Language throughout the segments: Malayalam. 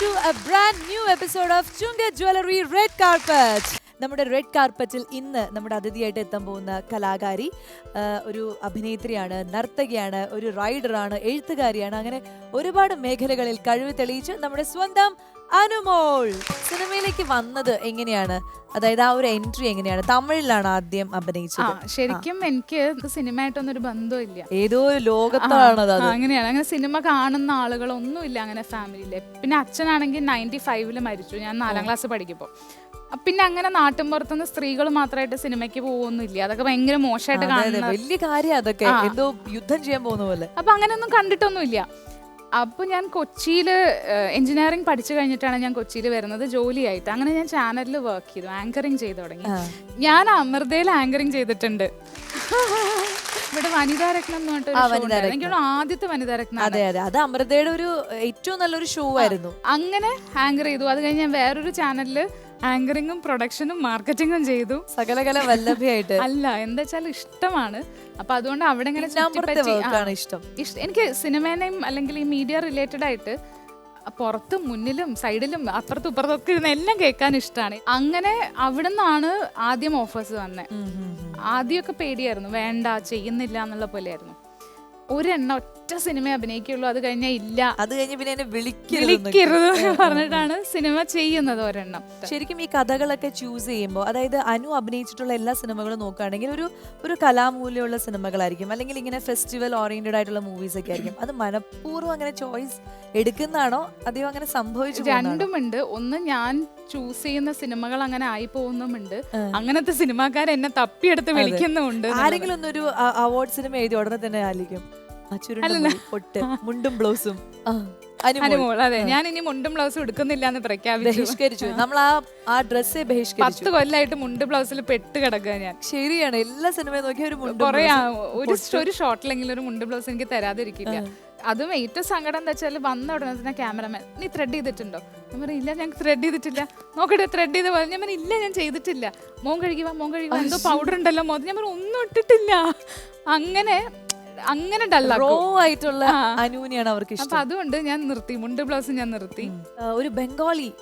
to a brand new episode of ചുങ്ക jewellery red carpet നമ്മുടെ റെഡ് കാർപ്പറ്റിൽ ഇന്ന് നമ്മുടെ അതിഥിയായിട്ട് എത്താൻ പോകുന്ന കലാകാരി ഒരു അഭിനേത്രിയാണ് നർത്തകിയാണ് ഒരു റൈഡറാണ് എഴുത്തുകാരിയാണ്. അങ്ങനെ ഒരുപാട് മേഖലകളിൽ കഴിവ് തെളിയിച്ച് നമ്മുടെ സ്വന്തം അനുമോൾ. സിനിമയിലേക്ക് വന്നത് എങ്ങനെയാണ്? അതായത് ആ ഒരു എൻട്രി എങ്ങനെയാണ്? തമിഴിലാണ് ആദ്യം അഭിനയിച്ചത്. ശരിക്കും എനിക്ക് സിനിമയായിട്ടൊന്നും ഒരു ബന്ധമില്ല ഏതോ ലോകത്താണ് അങ്ങനെയാണ്. അങ്ങനെ സിനിമ കാണുന്ന ആളുകളൊന്നും ഇല്ല അങ്ങനെ ഫാമിലിയിൽ. പിന്നെ അച്ഛനാണെങ്കിൽ നയന്റി ഫൈവിൽ മരിച്ചു. ഞാൻ നാലാം ക്ലാസ് പഠിക്കുമ്പോൾ. പിന്നെ അങ്ങനെ നാട്ടിൻപുറത്തുനിന്ന് സ്ത്രീകൾ മാത്രമായിട്ട് സിനിമയ്ക്ക് പോകുന്നില്ല. അതൊക്കെ ഭയങ്കര മോശമായിട്ട് കാണുന്നത് വലിയ കാര്യം അതൊക്കെ. എന്തോ യുദ്ധം ചെയ്യാൻ പോകുന്ന പോലെ. അപ്പൊ അങ്ങനെയൊന്നും കണ്ടിട്ടൊന്നുമില്ല. അപ്പൊ ഞാൻ കൊച്ചിയിൽ എഞ്ചിനീയറിംഗ് പഠിച്ചു കഴിഞ്ഞിട്ടാണ് ഞാൻ കൊച്ചിയിൽ വരുന്നത്. ജോലിയായിട്ട്. അങ്ങനെ ഞാൻ ചാനലിൽ വർക്ക് ചെയ്തു. ആങ്കറിങ് ചെയ്തു തുടങ്ങി. ഞാൻ അമൃതയിൽ ആങ്കറിങ് ചെയ്തിട്ടുണ്ട്. ഇവിടെ വനിതാ രത്നം എന്ന് പറഞ്ഞിട്ട് എനിക്ക് ആദ്യത്തെ ആദ്യത്തെ വനിതാരത്നം അതെ അതെ. അത് അമൃതയുടെ ഒരു ഏറ്റവും നല്ലൊരു ഷോ ആയിരുന്നു. അങ്ങനെ ആങ്കർ ചെയ്തു. അത് കഴിഞ്ഞ് ഞാൻ വേറൊരു ചാനലിൽ ആങ്കറിങ്ങും പ്രൊഡക്ഷനും മാർക്കറ്റിങ്ങും ചെയ്തു. സകലകല വല്ലഭിയായിട്ട്. അല്ല എന്താ വെച്ചാൽ ഇഷ്ടമാണ്. അപ്പൊ അതുകൊണ്ട് അവിടെ ഇങ്ങനെ ഇഷ്ടം. എനിക്ക് സിനിമേനെയും അല്ലെങ്കിൽ ഈ മീഡിയ റിലേറ്റഡ് ആയിട്ട് പുറത്തും മുന്നിലും സൈഡിലും അപ്പുറത്തും ഇപ്പുറത്തൊക്കെ ഇരുന്ന് എല്ലാം കേൾക്കാൻ ഇഷ്ടമാണ് അങ്ങനെ അവിടെ നിന്നാണ് ആദ്യം ഓഫേഴ്സ് വന്നത്. ആദ്യമൊക്കെ പേടിയായിരുന്നു. വേണ്ട ചെയ്യുന്നില്ല എന്നുള്ള പോലെയായിരുന്നു. ഒരെണ്ണം ഒറ്റ സിനിമ അഭിനയിക്കുള്ളൂ. അത് കഴിഞ്ഞാൽ ഇല്ല. അത് കഴിഞ്ഞ് പിന്നെ എന്നെ വിളിക്കരുത് വിളിക്കരുത് എന്ന് പറഞ്ഞിട്ടാണ് സിനിമ ചെയ്യുന്നത് ഒരെണ്ണം. ശരിക്കും ഈ കഥകളൊക്കെ ചൂസ് ചെയ്യുമ്പോൾ അതായത് അനു അഭിനയിച്ചിട്ടുള്ള എല്ലാ സിനിമകളും നോക്കുകയാണെങ്കിൽ ഒരു ഒരു കലാമൂല്യമുള്ള സിനിമകളായിരിക്കും. അല്ലെങ്കിൽ ഇങ്ങനെ ഫെസ്റ്റിവൽ ഓറിയന്റഡ് ആയിട്ടുള്ള മൂവീസ് ഒക്കെ ആയിരിക്കും. അത് മനഃപൂർവം അങ്ങനെ ചോയ്സ് എടുക്കുന്നതാണോ? അതെയോ അങ്ങനെ സംഭവിച്ചു പോകുന്നതാണോ? രണ്ടുമുണ്ട്. ഒന്ന് ഞാൻ ചൂസ് ചെയ്യുന്ന സിനിമകൾ അങ്ങനെ ആയി പോകുന്നുമുണ്ട്. അങ്ങനത്തെ സിനിമാക്കാരെ എന്നെ തപ്പിയെടുത്ത്. വിളിക്കുന്നുമുണ്ട് ആരെങ്കിലും ഒന്നൊരു അവാർഡ് സിനിമ എഴുതി ഉടനെ തന്നെ ആലിക്കും പൊട്ട് മുണ്ടും ബ്ലൗസും. അനുമോൾ. അതെ. ഞാൻ ഇനി മുണ്ടും ബ്ലൗസും എടുക്കുന്നില്ല എന്ന് പ്രഖ്യാപിച്ചു. ബഹിഷ്കരിച്ചു. നമ്മൾ ആ ആ ഡ്രസ്സേ ബഹിഷ്കരിച്ചു. പത്ത് കൊല്ലായിട്ട് മുണ്ട് ബ്ലൗസിൽ പെട്ട് കിടക്കുക ഞാൻ. ശരിയാണ്. എല്ലാ സിനിമയും നോക്കി ഒരു മുണ്ട് കൊറേ ഒരു. ഒരു ഷോട്ടിലെങ്കിലും ഒരു മുണ്ട് ബ്ലൗസ് എനിക്ക് തരാതിരിക്കില്ല. അതും ഏറ്റവും സങ്കടം എന്താ വെച്ചാൽ വന്ന ഉടനെ തന്നെ ക്യാമറമാൻ നീ ത്രെഡ് ചെയ്തിട്ടുണ്ടോ? ഞാൻ പറയും ഇല്ല ഞാൻ ത്രെഡ് ചെയ്തിട്ടില്ല. നോക്കട്ടെ ത്രെഡ് ചെയ്ത് പോലെ ഞാൻ പറഞ്ഞു ഇല്ല ഞാൻ ചെയ്തിട്ടില്ല. മോൻ കഴുകുക മോൻ കഴുകുക എന്തോ പൗഡർ ഉണ്ടല്ലോ മോൻ. ഞാൻ പറഞ്ഞു ഒന്നും ഇട്ടിട്ടില്ല. അങ്ങനെ അങ്ങനെ റോ ആയിട്ടുള്ള ആ. അനുവിനെയാണ് അവർക്ക് അപ്പൊ ഇഷ്ടം അതുകൊണ്ട് ഞാൻ നിർത്തി മുണ്ട് ബ്ലൗസ് ഞാൻ നിർത്തി. ആ, ഒരു ബംഗാളി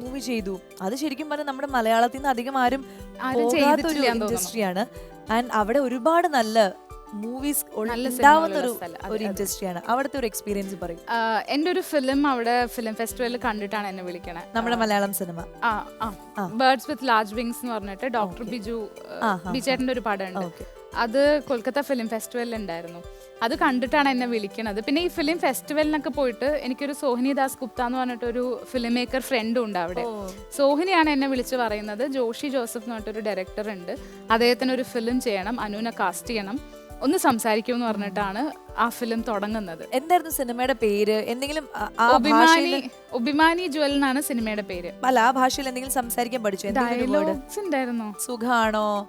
മൂവി ചെയ്തു. അത് ശരിക്കും പറഞ്ഞാൽ നമ്മുടെ മലയാളത്തിൽ നിന്ന് അധികം ആരും ആരും ചെയ്തിട്ടില്ല എന്ന് തോന്നുന്നു. ഇൻഡസ്ട്രിയാണ്. ആൻഡ് അവിടെ ഒരുപാട് നല്ല മൂവീസ് നല്ല ഉണ്ടാവുന്ന ഒരു സിനിമകളുള്ള സ്ഥലം. അതെ, ഒരു ഇൻഡസ്ട്രിയാണ്. അവിടുത്തെ ഒരു എക്സ്പീരിയൻസ് പറയും. എന്റെ ഒരു ഫിലിം അവിടെ ഫിലിം ഫെസ്റ്റിവലിൽ കണ്ടിട്ടാണ് എന്നെ വിളിക്കണേ. നമ്മുടെ മലയാളം സിനിമ ആ ആ. ബേർഡ്സ് വിത്ത് ലാർജ് വിങ്സ് എന്ന് പറഞ്ഞിട്ട് ഡോക്ടർ ബിജു ആ, ആ, ബിജേട്ടന്റെ ഒരു പടമുണ്ട്. ഓക്കെ അത് കൊൽക്കത്ത ഫിലിം ഫെസ്റ്റിവലിൽ ഉണ്ടായിരുന്നു അത് കണ്ടിട്ടാണ് എന്നെ വിളിക്കണത്. പിന്നെ ഈ ഫിലിം ഫെസ്റ്റിവലിനൊക്കെ പോയിട്ട് എനിക്കൊരു സോഹിനി ദാസ് ഗുപ്ത എന്ന് പറഞ്ഞിട്ടൊരു ഫിലിം മേക്കർ ഫ്രണ്ടും ഉണ്ട് അവിടെ. സോഹിനിയാണ് എന്നെ വിളിച്ച് പറയുന്നത്. ജോഷി ജോസഫ് എന്ന് പറഞ്ഞിട്ടൊരു ഡയറക്ടർ ഉണ്ട്. അദ്ദേഹത്തിന് ഒരു ഫിലിം ചെയ്യണം. അനുവിനെ കാസ്റ്റ് ചെയ്യണം. ഒന്ന് സംസാരിക്കും എന്ന് പറഞ്ഞിട്ടാണ് ആ ഫിലിം തുടങ്ങുന്നത്. എന്തായിരുന്നു സിനിമയുടെ പേര്? എന്തെങ്കിലും ഒബിമാനി ഒബിമാനി ജ്വൽ എന്നാണ് സിനിമയുടെ പേര്. അല്ല ആ ഭാഷയിൽ എന്തെങ്കിലും സംസാരിക്കാൻ പഠിച്ചു? എന്തെങ്കിലും ഡയലോഗ്സ് ഉണ്ടായിരുന്നു. സുഖാണോ?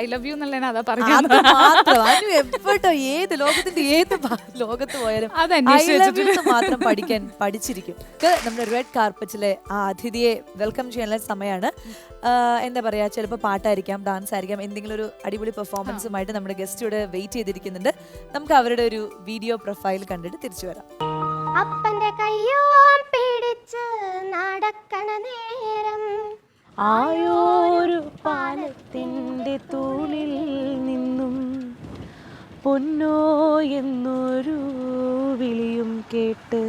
ഐ ലവ് യു എന്നുള്ളതാണ് അതാ അത് പറയുന്നത് മാത്രം. അനു എപ്പോഴോ ഏത് ലോകത്തിന്റെ ഏത് ലോകത്ത് പോയാലും മാത്രം പഠിക്കാൻ പഠിച്ചിരിക്കും. നമ്മുടെ റെഡ് കാർപ്പറ്റിലെ ആ അതിഥിയെ വെൽക്കം ചെയ്യാനുള്ള സമയമാണ് എന്താ പറയാ ചിലപ്പോൾ പാട്ടായിരിക്കാം ഡാൻസ് ആയിരിക്കാം എന്തെങ്കിലും ഒരു അടിപൊളി പെർഫോമൻസുമായിട്ട് നമ്മുടെ ഗസ്റ്റ് ഇവിടെ വെയിറ്റ് ചെയ്തിരിക്കുന്നുണ്ട്. നമുക്ക് അവരുടെ ഒരു വീഡിയോ പ്രൊഫൈൽ കണ്ടിട്ട് തിരിച്ചു വരാം. അപ്പന്റെ കയ്യോ പിടിച്ച് നടക്കണ നേരം ആയോരു പാലത്തിന്റെ തൂണിൽ നിന്നും പൊന്നോ എന്നൊരു വിളിയും കേട്ട്.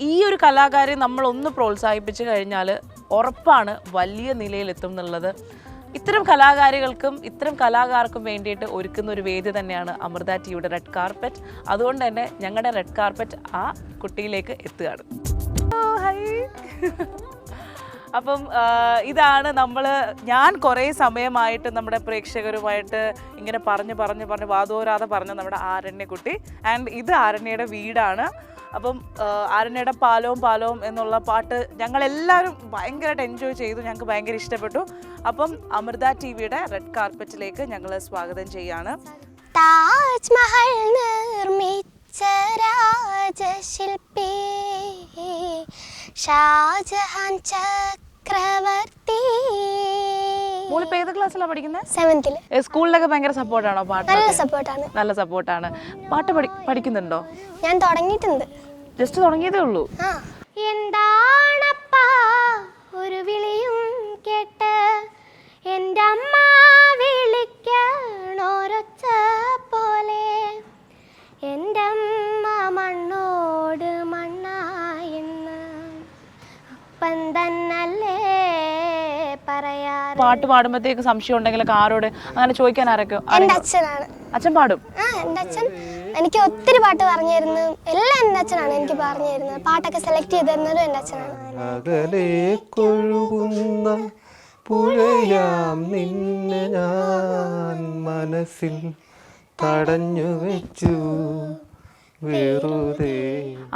ഈ ഒരു കലാകാരെ നമ്മൾ ഒന്ന് പ്രോത്സാഹിപ്പിച്ചു കഴിഞ്ഞാൽ ഉറപ്പാണ് വലിയ നിലയിലെത്തും എന്നുള്ളത്. ഇത്തരം കലാകാരികൾക്കും ഇത്തരം കലാകാർക്കും വേണ്ടിയിട്ട് ഒരുക്കുന്ന ഒരു വേദി തന്നെയാണ് അമൃത ടിയുടെ റെഡ് കാർപ്പറ്റ്. അതുകൊണ്ട് തന്നെ ഞങ്ങളുടെ റെഡ് കാർപ്പറ്റ് ആ കുട്ടിയിലേക്ക് എത്തുകയാണ്. Oh, hi. അപ്പം ഇതാണ് നമ്മൾ ഞാൻ കുറേ സമയമായിട്ട് നമ്മുടെ പ്രേക്ഷകരുമായിട്ട് ഇങ്ങനെ പറഞ്ഞ് പറഞ്ഞ് പറഞ്ഞ് വാതോരാതെ പറഞ്ഞ നമ്മുടെ ആരണ്യക്കുട്ടി. ആൻഡ് ഇത് ആരണ്യയുടെ വീടാണ്. അപ്പം ആരണ്യയുടെ പാലവും പാലവും എന്നുള്ള പാട്ട് ഞങ്ങളെല്ലാവരും ഭയങ്കരമായിട്ട് എൻജോയ് ചെയ്തു. ഞങ്ങൾക്ക് ഭയങ്കര ഇഷ്ടപ്പെട്ടു. അപ്പം അമൃത ടി വിയുടെ റെഡ് കാർപ്പറ്റിലേക്ക് ഞങ്ങൾ സ്വാഗതം ചെയ്യാണ്. താജ്മഹൽ നിർമ്മിച്ച രാജശില്പി ഷാജഹാൻ ചക്രവർത്തി മോളിപ്പോൾ ഏത് ക്ലാസ്സിലാണ് പഠിക്കുന്നത് സെവൻത്തിൽ സ്കൂളിലൊക്കെ ഭയങ്കര സപ്പോർട്ടാണോ പാട്ട് നല്ല സപ്പോർട്ടാണ്. നല്ല സപ്പോർട്ടാണ്. പാട്ട് പഠി പഠിക്കുന്നുണ്ടോ? ഞാൻ തുടങ്ങിയിട്ടുണ്ട്. ജസ്റ്റ് തുടങ്ങിയതേ ഉള്ളൂ. ആ. പാട്ട് പാടുമ്പോഴത്തേക്ക് സംശയം ഉണ്ടെങ്കിലൊക്കെ ആരോട് അങ്ങനെ ചോദിക്കാൻ ആരൊക്കെ അച്ഛനാണ്. അച്ഛൻ പാടും? ആ എന്റെ അച്ഛൻ. എനിക്ക് ഒത്തിരി പാട്ട് പറഞ്ഞു തരുന്നു എല്ലാം എന്റെ അച്ഛനാണ് എനിക്ക് പറഞ്ഞു തരുന്നത് പാട്ടൊക്കെ സെലക്ട് ചെയ്ത് തരുന്നതും എന്റെ അച്ഛനാണ്. അകലെ കൊഴുകുന്ന പുഴയാം നിന്നെ ഞാൻ മനസ്സിൽ തടഞ്ഞു വെച്ചു.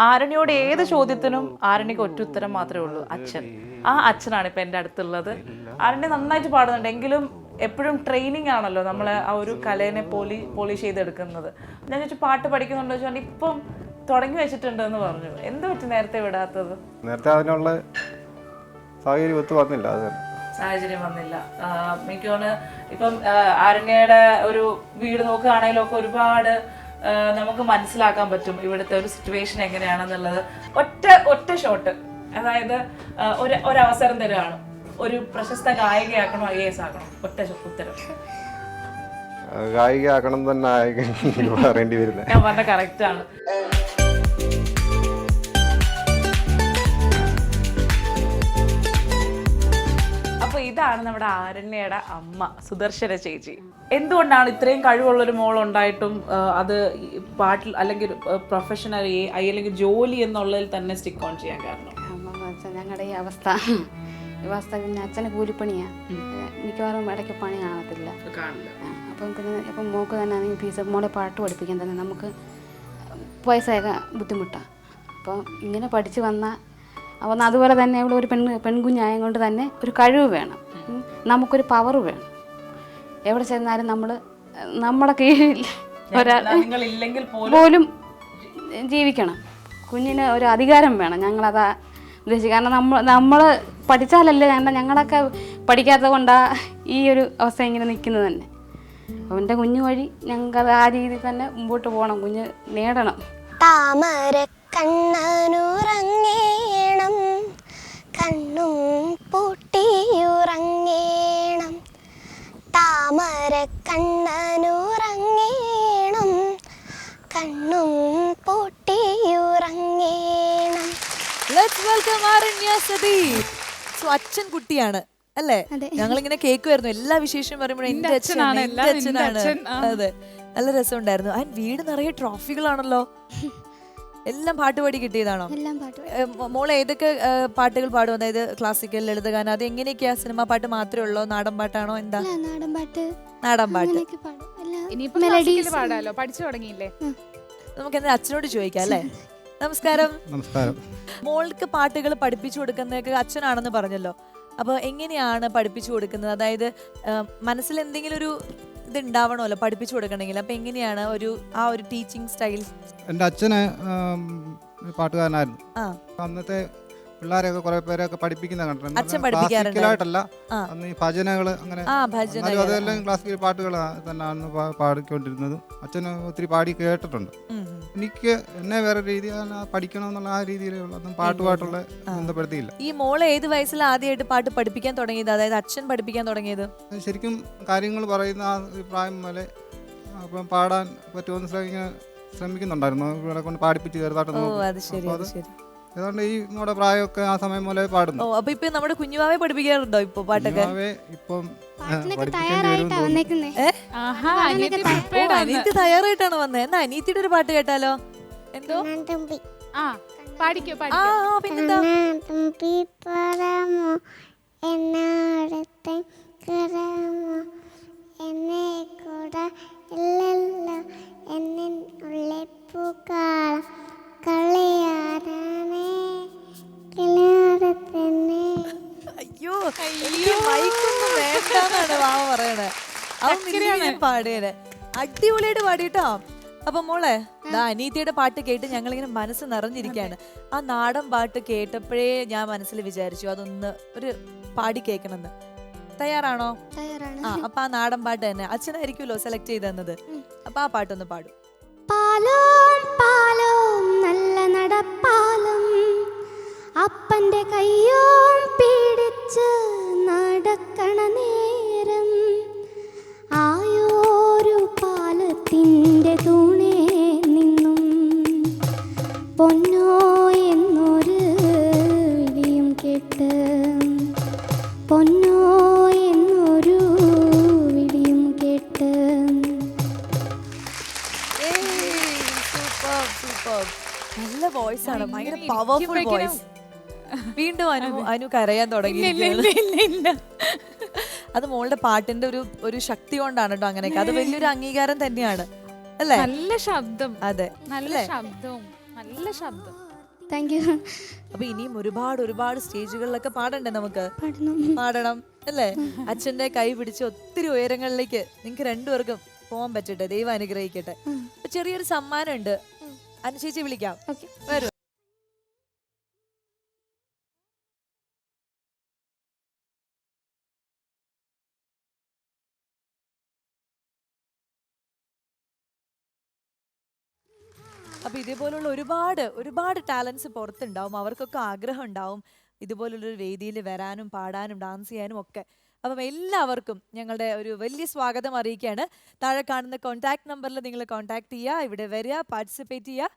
ആരണിയോട് ഏത് ചോദ്യത്തിനും ആരണിക്ക് ഒറ്റ ഉത്തരം മാത്രമേ ഉള്ളൂ അച്ഛൻ. ആ അച്ഛനാണ് ഇപ്പൊ എന്റെ അടുത്തുള്ളത്. ആരണി നന്നായിട്ട് പാടുന്നുണ്ട്. എങ്കിലും എപ്പോഴും ട്രെയിനിങ് ആണല്ലോ നമ്മൾ ആ ഒരു കലേനെ പോലി പോളിഷ് ചെയ്തെടുക്കുന്നത്. ഞാൻ ചോദിച്ചു പാട്ട് പഠിക്കുന്നുണ്ടോ? ചോദിച്ചാൽ ഇപ്പം തുടങ്ങി വെച്ചിട്ടുണ്ട് എന്ന് പറഞ്ഞു. എന്ത് പറ്റി നേരത്തെ വിടാത്തത്? നേരത്തെ അതിനുള്ള സാഹചര്യം ഒത്തു വന്നില്ല അത് സാഹചര്യം വന്നില്ല. എനിക്ക് തോന്നുന്നു ഇപ്പം ആരണ്യയുടെ ഒരു വീട് നോക്കുകയാണെങ്കിലും ഒക്കെ ഒരുപാട് നമുക്ക് മനസ്സിലാക്കാൻ പറ്റും ഇവിടുത്തെ ഒരു സിറ്റുവേഷൻ എങ്ങനെയാണെന്നുള്ളത്. ഒറ്റ ഒറ്റ ഷോട്ട് അതായത് ഒരു ഒരവസരം തരുവാണ്. ഒരു പ്രശസ്ത ഗായികയാക്കണോ ഐ എസ് ആക്കണോ? ഒറ്റ ഉത്തരം. ഗായികയാക്കണം തന്നെ പറയേണ്ടി വരുന്നത്. ഞാൻ പറഞ്ഞ കറക്റ്റ് ആണ്. നമ്മുടെ ആരണ്യയുടെ അമ്മ സുദർശന ചേച്ചി. എന്തുകൊണ്ടാണ് ഇത്രയും കഴിവുള്ളൊരു മോൾ ഉണ്ടായിട്ടും അത് പാട്ടിൽ അല്ലെങ്കിൽ പ്രൊഫഷണലി അല്ലെങ്കിൽ ജോലി എന്നുള്ളതിൽ തന്നെ സ്റ്റിക്ക് ഓൺ ചെയ്യാൻ കാരണം? ഞങ്ങളുടെ ഈ അവസ്ഥ. ഈ അവസ്ഥ പിന്നെ അച്ഛന് കൂലിപ്പണിയാ. മിക്കവാറും ഇടയ്ക്ക് പണി കാണത്തില്ല. അപ്പം പിന്നെ ഇപ്പം മോക്ക് തന്നെ ആണെങ്കിൽ ഫീസ് മോളെ പാട്ട് പഠിപ്പിക്കാൻ തന്നെ നമുക്ക് പൈസയൊക്കെ ബുദ്ധിമുട്ടാണ് അപ്പോൾ ഇങ്ങനെ പഠിച്ച് വന്ന അപ്പം അതുപോലെ തന്നെ ഇവിടെ ഒരു പെൺ പെൺകുഞ്ഞായ കൊണ്ട് തന്നെ ഒരു കഴിവ് വേണം. നമുക്കൊരു പവർ വേണം. എവിടെ ചെന്നാലും നമ്മൾ നമ്മുടെ കീഴിൽ ഒരാൾ നിങ്ങൾ ഇല്ലെങ്കിൽ പോലും പോലും ജീവിക്കണം. കുഞ്ഞിന് ഒരു അധികാരം വേണം. ഞങ്ങളതാ ഉദ്ദേശിക്കുക കാരണം നമ്മൾ നമ്മൾ പഠിച്ചാലല്ലേ കാരണം ഞങ്ങളൊക്കെ പഠിക്കാത്തത് കൊണ്ടാണ് ഈ ഒരു അവസ്ഥ ഇങ്ങനെ നിൽക്കുന്നത് തന്നെ. അവന്റെ കുഞ്ഞു വഴി ഞങ്ങൾക്ക് ആ രീതിയിൽ തന്നെ മുമ്പോട്ട് പോകണം. കുഞ്ഞ് നേടണം. താമര കണ്ണനുറങ്ങേണം കണ്ണും പൂട്ടിയുറങ്ങേണം താമര കണ്ണനുറങ്ങേണം. കണ്ണും പൊട്ടിയുറങ്ങേണം. Let's welcome Aranya Sadeep so അച്ഛൻ കുട്ടിയാണ് അല്ലേ? ഞങ്ങളിങ്ങനെ കേൾക്കുമായിരുന്നു എല്ലാ വിശേഷം പറയുമ്പോഴും എന്റെ അച്ഛനാണ്. എന്റെ അച്ഛനാണ്. ആ. അതെ. നല്ല രസമുണ്ടായിരുന്നു. ആൻഡ് വീട് നിറയെ ട്രോഫികളാണല്ലോ എല്ലാം പാട്ട് പാടി കിട്ടിയതാണോ? എല്ലാം പാട്ട് മോൾ ഏതൊക്കെ പാട്ടുകൾ പാടും? അതായത് ക്ലാസിക്കൽ ലളിതഗാനം അത് എങ്ങനെയൊക്കെയാ സിനിമാ പാട്ട് മാത്രമേ ഉള്ളോ? നാടൻ പാട്ടാണോ? എന്താ? നാടൻ പാട്ട്. നാടൻ പാട്ട്. അങ്ങനെയൊക്കെ പാടും. എല്ലാ ഇനിയിപ്പോ ക്ലാസിക്കൽ പാടാലോ? പഠിച്ചു തുടങ്ങിയില്ലേ? നമുക്ക് എന്താ അച്ഛനോട് ചോദിക്കാം അല്ലേ? നമസ്കാരം. നമസ്കാരം. മോൾക്ക് പാട്ടുകൾ പഠിപ്പിച്ചു കൊടുക്കുന്നതൊക്കെ അച്ഛനാണെന്ന് പറഞ്ഞല്ലോ. അപ്പോൾ എങ്ങനെയാണ് പഠിപ്പിച്ചു കൊടുക്കുന്നത്? അതായത് മനസ്സിൽ എന്തെങ്കിലും ഒരു ഇത് ഉണ്ടാവണമല്ലോ പഠിപ്പിച്ചു കൊടുക്കണമെങ്കിൽ. അപ്പൊ എങ്ങനെയാണ് ഒരു ആ ഒരു ടീച്ചിങ് സ്റ്റൈൽ എന്റെ അച്ഛന് ആം, പാട്ടുകാരനായിരുന്നു. ആ. അപ്പൊ അന്നത്തെ പിള്ളേരെയൊക്കെ കുറെ പേരെയൊക്കെ പഠിപ്പിക്കുന്ന കണ്ടിട്ടുണ്ട്. അച്ഛൻ പഠിപ്പിക്കാറുണ്ട്. ക്ലാസിക്കലായിട്ടല്ല ആ. അന്ന് ഈ ഭജനകൾ അങ്ങനെ ആ ഭജന എന്നാലും അതെല്ലാം ക്ലാസിക്കൽ പാട്ടുകൾ തന്നെയാണ് പാ- പാടിക്കൊണ്ടിരുന്നത്. അച്ഛന് ഒത്തിരി പാടി കേട്ടിട്ടുണ്ട്. ഉം. എനിക്ക് എന്നെ വേറെ രീതി പഠിക്കണം എന്നുള്ള ആ രീതിയിലുള്ള പാട്ട് പാട്ടുമായിട്ടുള്ള ബന്ധപ്പെടുത്തിയില്ല. ഈ മോളെ ഏത് വയസ്സിൽ ആദ്യമായിട്ട് പാട്ട് പഠിപ്പിക്കാൻ തുടങ്ങിയത്? അതായത് അച്ഛൻ പഠിപ്പിക്കാൻ തുടങ്ങിയത്? ശരിക്കും കാര്യങ്ങൾ പറയുന്ന ആ ഒരു പ്രായം മുതലേ അപ്പം പാടാൻ പറ്റുമെന്ന് ശ്രമിക്കാൻ ശ്രമിക്കുന്നുണ്ടായിരുന്നു. ഇവിടെ കൊണ്ട് പാടിപ്പിച്ച് ചെറുതായിട്ട് ഓ നോക്കും. അത് ശരി അപ്പൊ അത് അത് ശരി ഏതാണ്ട് ഈ നമ്മുടെ പ്രായമൊക്കെ ആ സമയം മുതലേ പാടുന്നു. ഓ അപ്പൊ ഇപ്പൊ നമ്മുടെ കുഞ്ഞുവാവെ പഠിപ്പിക്കാറുണ്ടോ ഇപ്പൊ പാട്ടൊക്കെ? കുഞ്ഞുവാവേ ഇപ്പം ആ, പാട്ടിനൊക്കെ പഠിപ്പിക്കേണ്ടി തയ്യാറായിട്ടാ തോന്നുന്നു. വന്നേക്കുന്നേ. ആഹാ അനിയത്തി ഓ prepared ആണ്. അനീത്തി തയ്യാറായിട്ടാണ് വന്നത് എന്നാ അനീത്തിയുടെ ഒരു പാട്ട് കേട്ടാലോ? എന്തോ? തുമ്പി ആ പാടിക്കോ ആ പാടിക്കോ ആ, പിന്നെന്താ? തുമ്പി പറമോ? എന്നോടത്തെ കറമോ എന്നെ കൂടെ പാടിയത്. അടിപൊളിയായിട്ട് പാടിട്ടോ അപ്പൊ മോളെ ദാ അനീതിയുടെ പാട്ട് കേട്ട് ഞങ്ങളിങ്ങനെ മനസ്സ് നിറഞ്ഞിരിക്കുകയാണ്. ആ നാടൻ പാട്ട് കേട്ടപ്പോഴേ ഞാൻ മനസ്സിൽ വിചാരിച്ചു അതൊന്ന് ഒരു പാടി കേൾക്കണമെന്ന്. തയ്യാറാണോ? തയ്യാറാണ്. ആ അപ്പൊ ആ നാടൻ പാട്ട് തന്നെ. അച്ഛനായിരിക്കുമല്ലോ സെലക്ട് ചെയ്ത് തന്നത് അപ്പൊ ആ പാട്ടൊന്ന് പാടും. പാലോം പാലോം നല്ല നടപ്പാലം. അപ്പന്റെ കയ്യോം പിടിച്ച് നടക്കണ നേരം. പാലത്തിന്റെ തൂണേ നിന്നും പൊന്നോ എന്നൊരു വിളിയും കേട്ട് പൊന്നോ എന്നൊരു വിളിയും കേട്ട്. Super super. നല്ല വോയിസ് ആണ് ഭയങ്കര പവർഫുൾ വോയിസ് വീണ്ടും അനു അനു കരയാൻ തുടങ്ങി അത് മോളുടെ പാട്ടിന്റെ ഒരു ഒരു ശക്തി കൊണ്ടാണ് കേട്ടോ അങ്ങനെയൊക്കെ. അത് വലിയൊരു അംഗീകാരം തന്നെയാണ്. അല്ലേ? നല്ല ശബ്ദം. അതെ. നല്ല ശബ്ദവും. നല്ല ശബ്ദം. Thank you. അപ്പൊ ഇനിയും ഒരുപാട് ഒരുപാട് സ്റ്റേജുകളിലൊക്കെ പാടണ്ടേ നമുക്ക്? പാടണം. പാടണം. അല്ലേ? അച്ഛന്റെ കൈ പിടിച്ച് ഒത്തിരി ഉയരങ്ങളിലേക്ക് നിങ്ങൾക്ക് രണ്ടുപേർക്കും പോകാൻ പറ്റട്ടെ. ദൈവം അനുഗ്രഹിക്കട്ടെ. ചെറിയൊരു സമ്മാനം ഉണ്ട് അനുശേഷി വിളിക്കാം വരൂ. അപ്പൊ ഇതേപോലുള്ള ഒരുപാട് ഒരുപാട് ടാലൻസ് പുറത്തുണ്ടാവും. അവർക്കൊക്കെ ആഗ്രഹം ഉണ്ടാവും. ഇതുപോലുള്ളൊരു വേദിയിൽ വരാനും പാടാനും ഡാൻസ് ചെയ്യാനും ഒക്കെ. അപ്പം എല്ലാവർക്കും ഞങ്ങളുടെ ഒരു വലിയ സ്വാഗതം അറിയിക്കുകയാണ്. താഴെ കാണുന്ന കോൺടാക്ട് നമ്പറിൽ നിങ്ങൾ കോൺടാക്ട് ചെയ്യുക. ഇവിടെ വരിക പാർട്ടിസിപ്പേറ്റ് ചെയ്യുക.